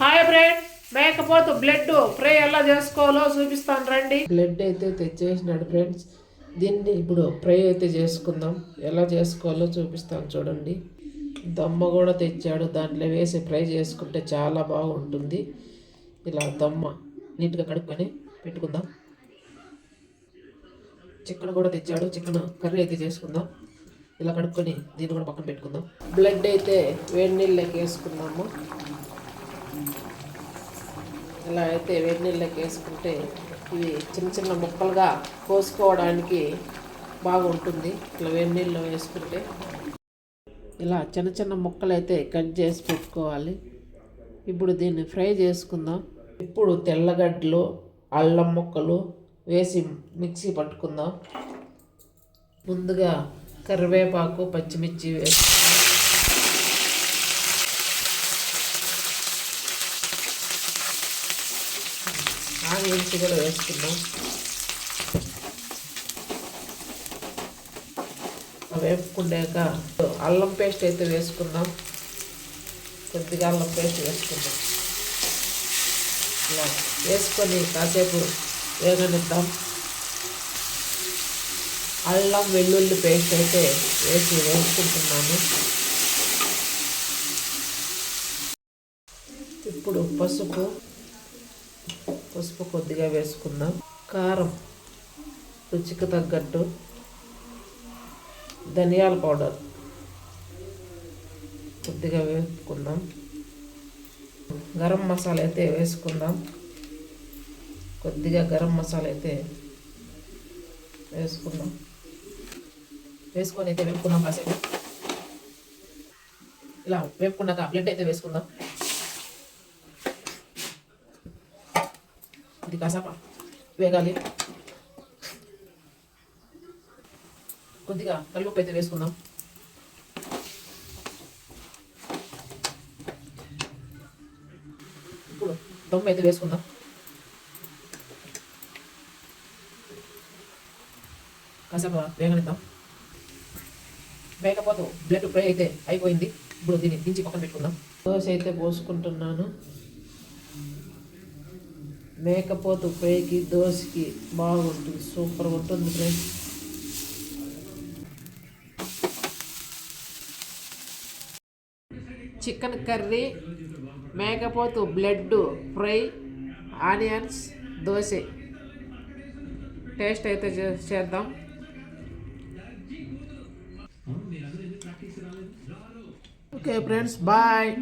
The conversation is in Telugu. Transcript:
హాయ్ ఫ్రెండ్ మేకపోతు బ్లడ్ ఫ్రై ఎలా చేసుకోవాలో చూపిస్తాను రండి. బ్లడ్ అయితే తెచ్చేసినాడు ఫ్రెండ్స్. దీన్ని ఇప్పుడు ఫ్రై అయితే చేసుకుందాం. ఎలా చేసుకోవాలో చూపిస్తాను చూడండి. దమ్మ కూడా తెచ్చాడు. దాంట్లో వేసి ఫ్రై చేసుకుంటే చాలా బాగుంటుంది. ఇలా దమ్మ నీట్గా కడుక్కొని పెట్టుకుందాం. చికెన్ కూడా తెచ్చాడు. చికెన్ కర్రీ అయితే చేసుకుందాం. ఇలా కడుక్కొని దీన్ని కూడా పక్కన పెట్టుకుందాం. బ్లడ్ అయితే వేడి నీళ్ళకి వేసుకుందాము. ఇలా అయితే వేడి నీళ్ళకి వేసుకుంటే ఇవి చిన్న చిన్న ముక్కలుగా కోసుకోవడానికి బాగుంటుంది. ఇట్లా వేడి నీళ్ళు వేసుకుంటే ఇలా చిన్న చిన్న ముక్కలు అయితే కట్ చేసి పెట్టుకోవాలి. ఇప్పుడు దీన్ని ఫ్రై చేసుకుందాం. ఇప్పుడు తెల్లగడ్డలు అల్లం ముక్కలు వేసి మిక్సీ పట్టుకుందాం. ముందుగా కరివేపాకు పచ్చిమిర్చి వేసుకుందాం. ఆనియన్స్ కూడా వేసుకుందాం. వేపుకున్నాక అల్లం పేస్ట్ అయితే వేసుకుందాం. కొద్దిగా అల్లం పేస్ట్ వేసుకుందాం. ఇలా వేసుకొని కాసేపు వేగనిద్దాం. అల్లం వెల్లుల్లి పేస్ట్ అయితే వేసి వేసుకుంటున్నాను. ఇప్పుడు పసుపు పసుపు కొద్దిగా వేసుకుందాం. కారం రుచికి తగ్గట్టు. ధనియాల పౌడర్ కొద్దిగా వేసుకుందాం. గరం మసాలా అయితే వేసుకుందాం. కొద్దిగా గరం మసాలా అయితే వేసుకుందాం. వేసుకొని అయితే వేపుకున్నాం కాసేపు. ఇలా వేపుకున్నాక బ్లడ్ అయితే వేసుకుందాం. ఇది కాసాప వేగాలి కొద్దిగా కల్లుప్పు అయితే వేసుకుందాం ఇప్పుడు దమ్ము అయితే వేసుకుందాం కాసేపు వేగనిద్దాం వేగపోతూ బ్లడ్ ఫ్రై అయితే అయిపోయింది ఇప్పుడు దీన్ని దించి పక్కన పెట్టుకుందాం దోశ అయితే పోసుకుంటున్నాను మేకపోతు ఫ్రైకి దోశకి బాగుంటుంది. సూపర్ ఉంటుంది ఫ్రెండ్స్. చికెన్ కర్రీ మేకపోతు blood fry onions dosa. Taste అయితే చే- చేద్దాం. Okay friends bye.